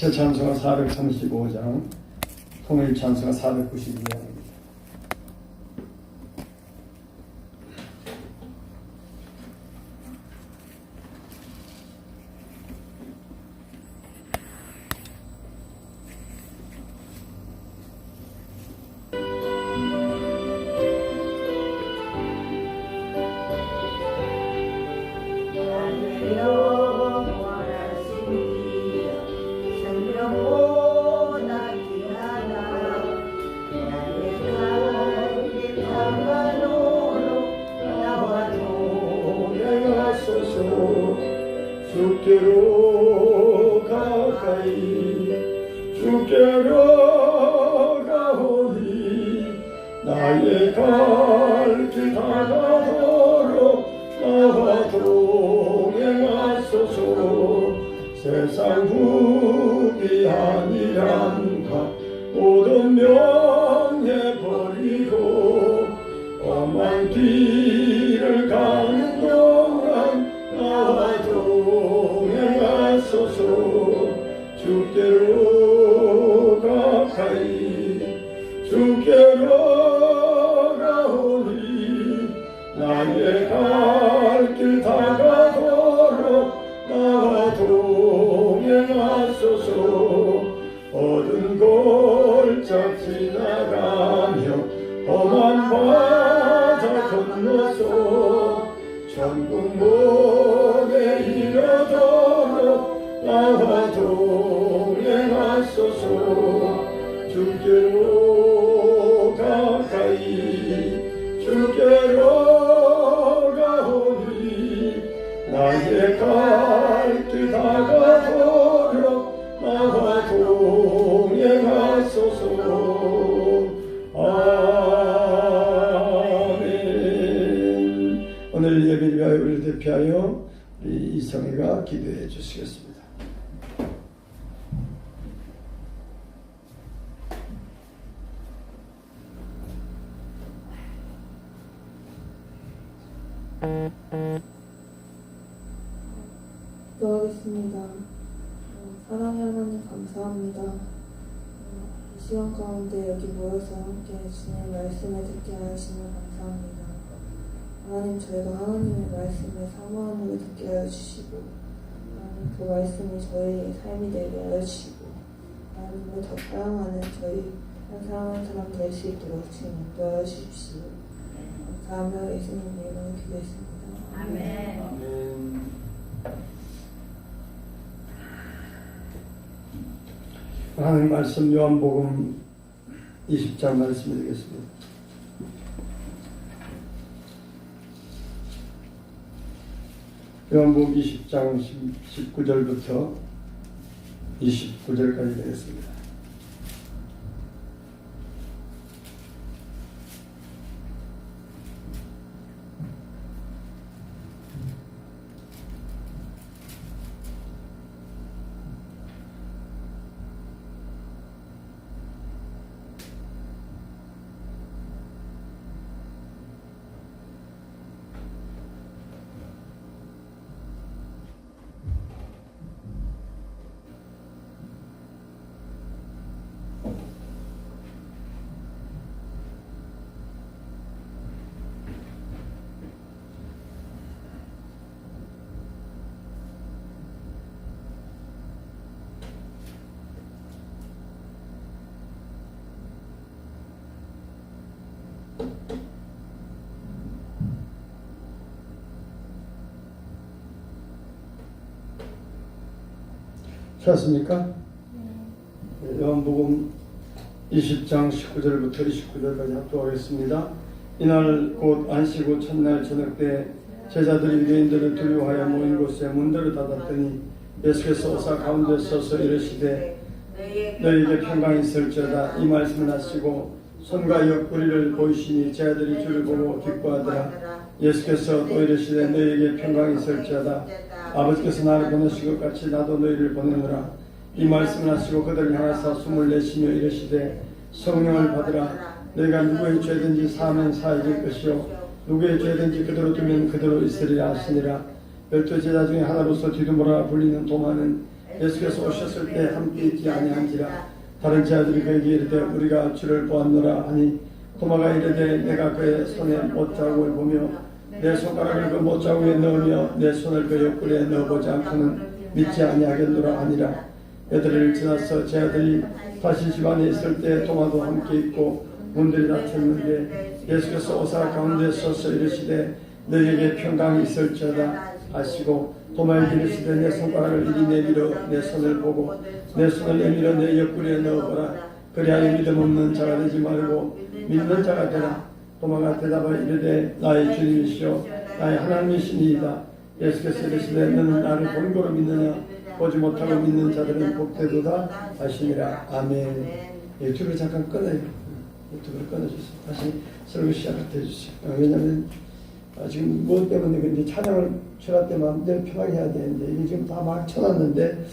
제 찬송가 435장, 통일 찬송가 492장 하소서 주께로 가까이 주께로 가오니 나의 갈길 다가도록 나와 동행하소서. 세상 후기 아니란가 모든 명예 버리고 험한 길 주께로 가까이 주께로 가오니 나의 갈길 다가도록 나와 동행하소서. 어두운 골짜 지나가며 험한 바다 건너서 천국 목 주께로 가까이 주께로 가오니 나의 갈길 다가도록 나와 동행하소서. 아멘. 오늘 예배를 위하여 우리를 대표하여 우리 이성애가 기도해 주시겠습니다 기도하겠습니다. 어, 사랑의 하나님 감사합니다. 어, 이 시간 가운데 여기 모여서 함께 주님의 말씀을 듣게 하시면 감사합니다. 하나님 저희가 하나님의 말씀을 사모함으로 듣게 하여 주시고 하나님 그 말씀이 저희의 삶이 되게 하여 주시고 하나님을 더 사랑하는 저희 한 사랑하는 사람 될 수 있도록 주님 인도하여 주십시오. 감사하며 예수님 이름으로 기도했습니다. 아멘. 아멘. 하나님 말씀 요한복음 20장 말씀 드리겠습니다. 요한복음 20장 19절부터 29절까지 되겠습니다. 찾았습니까? 네, 요한복음 20장 19절부터 29절까지 합독하겠습니다. 이날 곧 안식 후 첫날 저녁 때 제자들이 유대인들을 두려워하여 모인 곳에 문들을 닫았더니 예수께서 오사 가운데 서서 이르시되 너희에게 평강이 있을지어다 이 말씀을 하시고 손과 옆구리를 보이시니 제자들이 주를 보고 기뻐하더라. 예수께서 또 이르시되 너희에게 평강이 있을지어다. 아버지께서 나를 보내신 것 같이 나도 너희를 보내노라. 이 말씀을 하시고 그들을 향하사 숨을 내쉬며 이르시되 성령을 받으라. 너희가 누구의 죄든지 사하면 사해질 것이요. 누구의 죄든지 그대로 두면 그대로 있으리라 하시니라. 열두 제자 중에 하나로서 디두모라 불리는 도마는 예수께서 오셨을 때 함께 있지 아니한지라 다른 제자들이 그에게 이르되 우리가 주를 보았노라 하니 도마가 이르되 내가 그의 손에 못자국을 보며 내 손가락을 그 못자국에 넣으며 내 손을 그 옆구리에 넣어보지 않고는 믿지 아니하겠노라 하니라. 여들을 지나서 제자들이 다시 집안에 있을 때 도마도 함께 있고 문들이 닫혔는데 예수께서 오사 가운데 서서 이르시되 너에게 평강이 있을지어다 하시고 도마에 이르시되 내 손가락을 이리 내밀어 내 손을 보고 내 손을 내밀어 내 옆구리에 넣어보라. 그리하여 믿음 없는 자가 되지 말고 믿는 자가 되라. 도마가 대답하여 이르되 나의 주님이시오 나의 하나님이시니이다. 예수께서 이르시되 너는 나를 본고로 믿느냐? 보지 못하고 믿는 자들은 복되도다 하시니라. 아멘. 유튜브를 잠깐 끊어요. 유튜브를 끊어주세요. 다시 설교 시작해 주세요. 어, 왜냐하면 아, 지금 무엇 때문에 근데 찬양을 제가 때 마음대로 편하게 해야 되는데 이게 지금 다막 쳐놨는데